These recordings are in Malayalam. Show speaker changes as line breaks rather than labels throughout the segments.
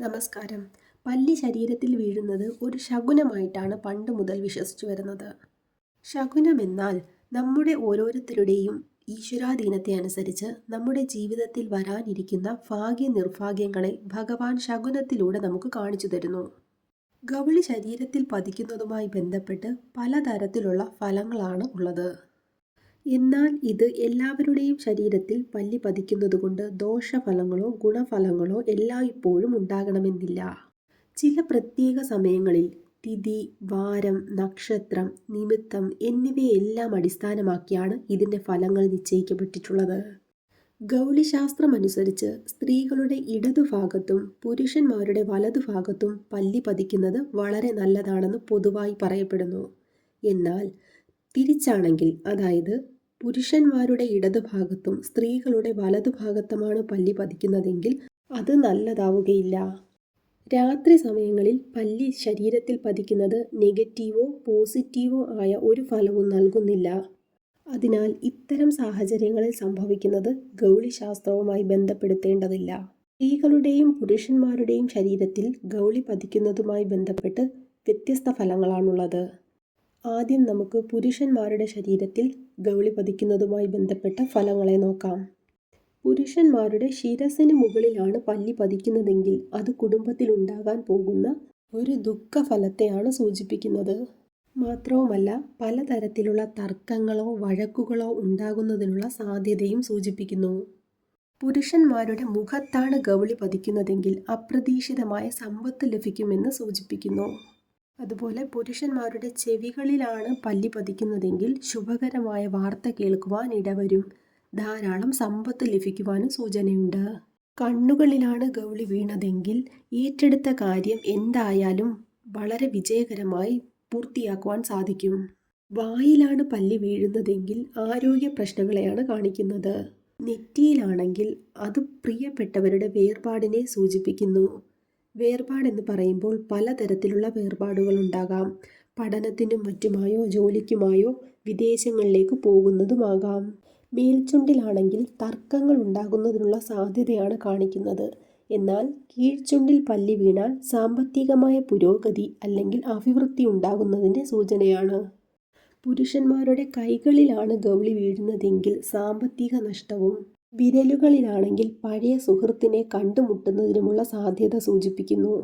നമസ്കാരം. പല്ലി ശരീരത്തിൽ വീഴുന്നത് ഒരു ശകുനമായിട്ടാണ് പണ്ട് മുതൽ വിശ്വസിച്ചു വരുന്നത്. ശകുനമെന്നാൽ നമ്മുടെ ഓരോരുത്തരുടെയും ഈശ്വരാധീനത്തെ അനുസരിച്ച് നമ്മുടെ ജീവിതത്തിൽ വരാനിരിക്കുന്ന ഭാഗ്യ നിർഭാഗ്യങ്ങളെ ഭഗവാൻ ശകുനത്തിലൂടെ നമുക്ക് കാണിച്ചു തരുന്നു. ഗൗളി ശരീരത്തിൽ പതിക്കുന്നതുമായി ബന്ധപ്പെട്ട് പലതരത്തിലുള്ള ഫലങ്ങളാണ് ഉള്ളത്. എന്നാൽ ഇത് എല്ലാവരുടെയും ശരീരത്തിൽ പല്ലി പതിക്കുന്നതുകൊണ്ട് ദോഷഫലങ്ങളോ ഗുണഫലങ്ങളോ എല്ലായ്പ്പോഴും ഉണ്ടാകണമെന്നില്ല. ചില പ്രത്യേക സമയങ്ങളിൽ തിഥി വാരം നക്ഷത്രം നിമിത്തം എന്നിവയെല്ലാം അടിസ്ഥാനമാക്കിയാണ് ഇതിന്റെ ഫലങ്ങൾ നിശ്ചയിക്കപ്പെട്ടിട്ടുള്ളത്. ഗൗളിശാസ്ത്രമനുസരിച്ച് സ്ത്രീകളുടെ ഇടതുഭാഗത്തും പുരുഷന്മാരുടെ വലതുഭാഗത്തും പല്ലി പതിക്കുന്നത് വളരെ നല്ലതാണെന്ന് പൊതുവായി പറയപ്പെടുന്നു. എന്നാൽ തിരിച്ചാണെങ്കിൽ അതായത് പുരുഷന്മാരുടെ ഇടതുഭാഗത്തും സ്ത്രീകളുടെ വലതുഭാഗത്തുമാണ് പല്ലി പതിക്കുന്നതെങ്കിൽ അത് നല്ലതാവുകയില്ല. രാത്രി സമയങ്ങളിൽ പല്ലി ശരീരത്തിൽ പതിക്കുന്നത് നെഗറ്റീവോ പോസിറ്റീവോ ആയ ഒരു ഫലവും നൽകുന്നില്ല. അതിനാൽ ഇത്തരം സാഹചര്യങ്ങളിൽ സംഭവിക്കുന്നത് ഗൗളിശാസ്ത്രവുമായി ബന്ധപ്പെടുത്തേണ്ടതില്ല. സ്ത്രീകളുടെയും പുരുഷന്മാരുടെയും ശരീരത്തിൽ ഗൗളി പതിക്കുന്നതുമായി ബന്ധപ്പെട്ട് വ്യത്യസ്ത ഫലങ്ങളാണുള്ളത്. ആദ്യം നമുക്ക് പുരുഷന്മാരുടെ ശരീരത്തിൽ ഗൗളി പതിക്കുന്നതുമായി ബന്ധപ്പെട്ട ഫലങ്ങളെ നോക്കാം. പുരുഷന്മാരുടെ ശിരസിന് മുകളിലാണ് പല്ലി പതിക്കുന്നതെങ്കിൽ അത് കുടുംബത്തിലുണ്ടാകാൻ പോകുന്ന ഒരു ദുഃഖഫലത്തെയാണ് സൂചിപ്പിക്കുന്നത്. മാത്രവുമല്ല പലതരത്തിലുള്ള തർക്കങ്ങളോ വഴക്കുകളോ ഉണ്ടാകുന്നതിനുള്ള സാധ്യതയും സൂചിപ്പിക്കുന്നു. പുരുഷന്മാരുടെ മുഖത്താണ് ഗൗളി പതിക്കുന്നതെങ്കിൽ അപ്രതീക്ഷിതമായ സമ്പത്ത് ലഭിക്കുമെന്ന് സൂചിപ്പിക്കുന്നു. അതുപോലെ പുരുഷന്മാരുടെ ചെവികളിലാണ് പല്ലി പതിക്കുന്നതെങ്കിൽ ശുഭകരമായ വാർത്ത കേൾക്കുവാൻ ഇടവരും. ധാരാളം സമ്പത്ത് ലഭിക്കുവാനും സൂചനയുണ്ട്. കണ്ണുകളിലാണ് ഗൗളി വീണതെങ്കിൽ ഏറ്റെടുത്ത കാര്യം എന്തായാലും വളരെ വിജയകരമായി പൂർത്തിയാക്കുവാൻ സാധിക്കും. വായിലാണ് പല്ലി വീഴുന്നതെങ്കിൽ ആരോഗ്യ പ്രശ്നങ്ങളെയാണ് കാണിക്കുന്നത്. നെറ്റിയിലാണെങ്കിൽ അത് പ്രിയപ്പെട്ടവരുടെ വേർപാടിനെ സൂചിപ്പിക്കുന്നു. വേർപാടെന്ന് പറയുമ്പോൾ പലതരത്തിലുള്ള വേർപാടുകളുണ്ടാകാം. പഠനത്തിനും മറ്റുമായോ ജോലിക്കുമായോ വിദേശങ്ങളിലേക്ക് പോകുന്നതുമാകാം. മേൽച്ചുണ്ടിലാണെങ്കിൽ തർക്കങ്ങൾ ഉണ്ടാകുന്നതിനുള്ള സാധ്യതയാണ് കാണിക്കുന്നത്. എന്നാൽ കീഴ്ചുണ്ടിൽ പല്ലി വീണാൽ സാമ്പത്തികമായ പുരോഗതി അല്ലെങ്കിൽ അഭിവൃദ്ധി ഉണ്ടാകുന്നതിന്റെ സൂചനയാണ്. പുരുഷന്മാരുടെ കൈകളിലാണ് ഗൗളി വീഴുന്നതെങ്കിൽ സാമ്പത്തിക നഷ്ടവും വിരലുകളിലാണെങ്കിൽ പഴയ സുഹൃത്തിനെ കണ്ടുമുട്ടുന്നതിനുമുള്ള സാധ്യത സൂചിപ്പിക്കുന്നു.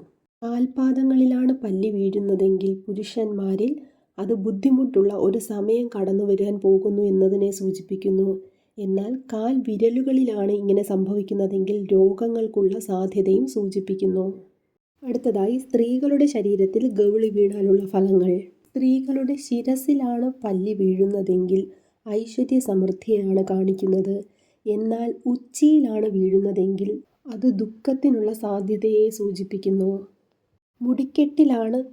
കാൽപാദങ്ങളിലാണ് പല്ലി വീഴുന്നതെങ്കിൽ പുരുഷന്മാരിൽ അത് ബുദ്ധിമുട്ടുള്ള ഒരു സമയം കടന്നു വരാൻ പോകുന്നു എന്നതിനെ സൂചിപ്പിക്കുന്നു. എന്നാൽ കാൽ വിരലുകളിലാണ് ഇങ്ങനെ സംഭവിക്കുന്നതെങ്കിൽ രോഗങ്ങൾക്കുള്ള സാധ്യതയും സൂചിപ്പിക്കുന്നു. അടുത്തതായി സ്ത്രീകളുടെ ശരീരത്തിൽ ഗൗളി വീണാലുള്ള ഫലങ്ങൾ. സ്ത്രീകളുടെ ശിരസിലാണ് പല്ലി വീഴുന്നതെങ്കിൽ ഐശ്വര്യ സമൃദ്ധിയാണ് കാണിക്കുന്നത്. എന്നാൽ ഉച്ചിയിലാണ് വീഴുന്നതെങ്കിൽ അത് ദുഃഖത്തിനുള്ള സാധ്യതയെ സൂചിപ്പിക്കുന്നു. മുടിക്കെട്ടിലാണ്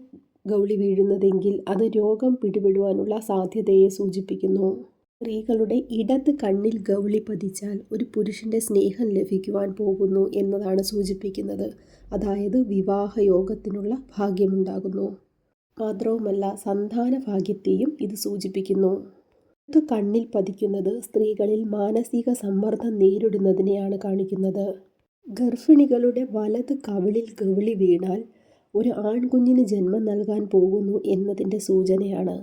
ഗൗളി വീഴുന്നതെങ്കിൽ അത് രോഗം പിടിപെടുവാനുള്ള സാധ്യതയെ സൂചിപ്പിക്കുന്നു. സ്ത്രീകളുടെ ഇടത് കണ്ണിൽ ഗൗളി പതിച്ചാൽ ഒരു പുരുഷന്റെ സ്നേഹം ലഭിക്കുവാൻ പോകുന്നു എന്നതാണ് സൂചിപ്പിക്കുന്നത്. അതായത് വിവാഹ യോഗത്തിനുള്ള ഭാഗ്യമുണ്ടാകുന്നു. മാത്രവുമല്ല സന്താന ഭാഗ്യത്തെയും ഇത് സൂചിപ്പിക്കുന്നു. ഇത് കണ്ണിൽ പതിക്കുന്നത് സ്ത്രീകളിൽ മാനസിക സമ്മർദ്ദം നേരിടുന്നതിനെയാണ് കാണിക്കുന്നത്. ഗർഭിണികളുടെ വലത് കവിളിൽ കവിളി വീണാൽ ഒരു ആൺകുഞ്ഞിന് ജന്മം നൽകാൻ പോകുന്നു എന്നതിന്റെ സൂചനയാണ്.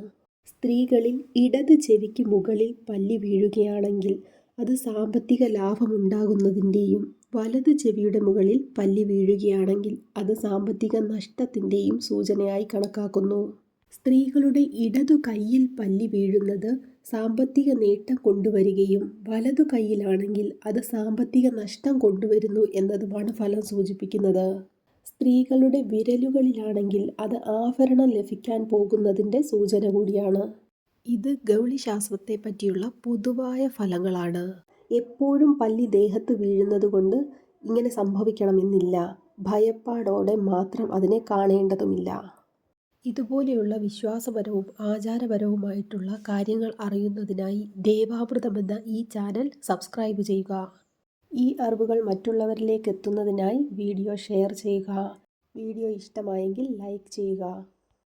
സ്ത്രീകളിൽ ഇടത് ചെവിക്ക് മുകളിൽ പല്ലി വീഴുകയാണെങ്കിൽ അത് സാമ്പത്തിക ലാഭമുണ്ടാകുന്നതിന്റെയും വലത് ചെവിയുടെ മുകളിൽ പല്ലി വീഴുകയാണെങ്കിൽ അത് സാമ്പത്തിക നഷ്ടത്തിന്റെയും സൂചനയായി കണക്കാക്കുന്നു. സ്ത്രീകളുടെ ഇടതു കയ്യിൽ പല്ലി വീഴുന്നത് സാമ്പത്തിക നേട്ടം കൊണ്ടുവരികയും വലതു കൈയിലാണെങ്കിൽ അത് സാമ്പത്തിക നഷ്ടം കൊണ്ടുവരുന്നു എന്നതുമാണ് ഫലം സൂചിപ്പിക്കുന്നത്. സ്ത്രീകളുടെ വിരലുകളിലാണെങ്കിൽ അത് ആഭരണം ലഭിക്കാൻ പോകുന്നതിന്റെ സൂചന കൂടിയാണ്. ഇത് ഗൗളിശാസ്ത്രത്തെ പറ്റിയുള്ള പൊതുവായ ഫലങ്ങളാണ്. എപ്പോഴും പല്ലി ദേഹത്ത് വീഴുന്നത് കൊണ്ട് ഇങ്ങനെ സംഭവിക്കണമെന്നില്ല. ഭയപ്പാടോടെ മാത്രം അതിനെ കാണേണ്ടതുമില്ല. ഇതുപോലെയുള്ള വിശ്വാസപരവും ആചാരപരവുമായിട്ടുള്ള കാര്യങ്ങൾ അറിയുന്നതിനായി ദേവാമൃതം ഈ ചാനൽ സബ്സ്ക്രൈബ് ചെയ്യുക. ഈ അറിവുകൾ മറ്റുള്ളവരിലേക്ക് എത്തുന്നതിനായി വീഡിയോ ഷെയർ ചെയ്യുക. വീഡിയോ ഇഷ്ടമായെങ്കിൽ ലൈക്ക് ചെയ്യുക.